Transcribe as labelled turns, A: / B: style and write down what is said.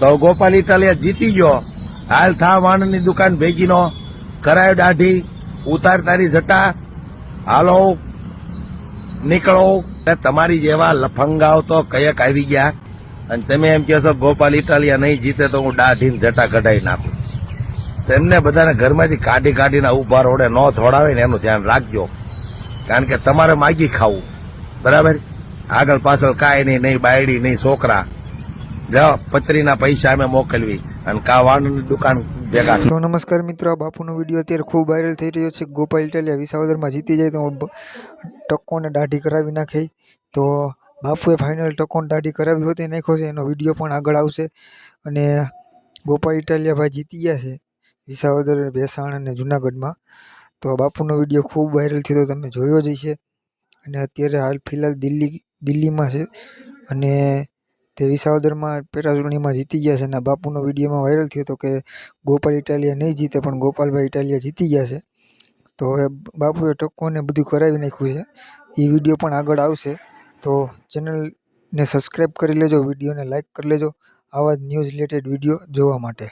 A: તો ગોપાલ ઇટાલિયા જીતી ગયો. હાલ થા વાણની દુકાન ભેગીનો કરાયો દાઢી. ઉતાર તારી જટા. હાલો, નીકળો. તમારી જેવા લફંગાઓ તો કયક આવી ગયા. અને તમે એમ કહો છો, ગોપાલ ઇટાલિયા નહીં જીતે તો હું દાઢીને જટા કઢાઈ નાખું. તેમને બધાને ઘરમાંથી કાઢી કાઢીને ઊભા રોડે ન થોડાવે ને એનું ધ્યાન રાખજો. કારણ કે તમારે માગી ખાવું. બરાબર? આગળ પાછળ કાંઈ નહીં નહીં બાયડી, નહીં છોકરા. પત્રીના પૈસા અમે મોકલવી. અને કા વાણની દુકાન
B: તો નમસ્કાર મિત્રો બાપુનો વીડિયો અત્યારે ખૂબ વાયરલ થઈ રહ્યો છે. ગોપાલ ઇટાલિયા વિસાવદરમાં જીતી જાય તો ટકોને દાઢી કરાવી નાખે. તો બાપુએ ફાઇનલ ટકોને દાઢી કરાવી હોતી નાખ્યો છે. એનો વીડિયો પણ આગળ આવશે. અને ગોપાલ ઇટાલિયા ભાઈ જીતી ગયા છે વિસાવદર, ભેસાણ અને જુનાગઢમાં. તો બાપુનો વીડિયો ખૂબ વાયરલ થયો તમે જોયો જ છે અને અત્યારે હાલ ફિલહાલ દિલ્હી દિલ્હીમાં છે. અને તે વિસાવદરમાં પેટા ચૂંટણીમાં જીતી ગયા છે અને બાપુનો વિડીયોમાં વાયરલ થયો હતો કે ગોપાલ ઇટાલિયા નહીં જીતે, પણ ગોપાલભાઈ ઇટાલિયા જીતી ગયા છે. તો હવે બાપુએ ટકોને બધું કરાવી નાખ્યું છે. એ વીડિયો પણ આગળ આવશે. તો ચેનલને સબસ્ક્રાઈબ કરી લેજો, વિડીયોને લાઇક કરી લેજો. આવા જ ન્યૂઝ રિલેટેડ વીડિયો જોવા માટે.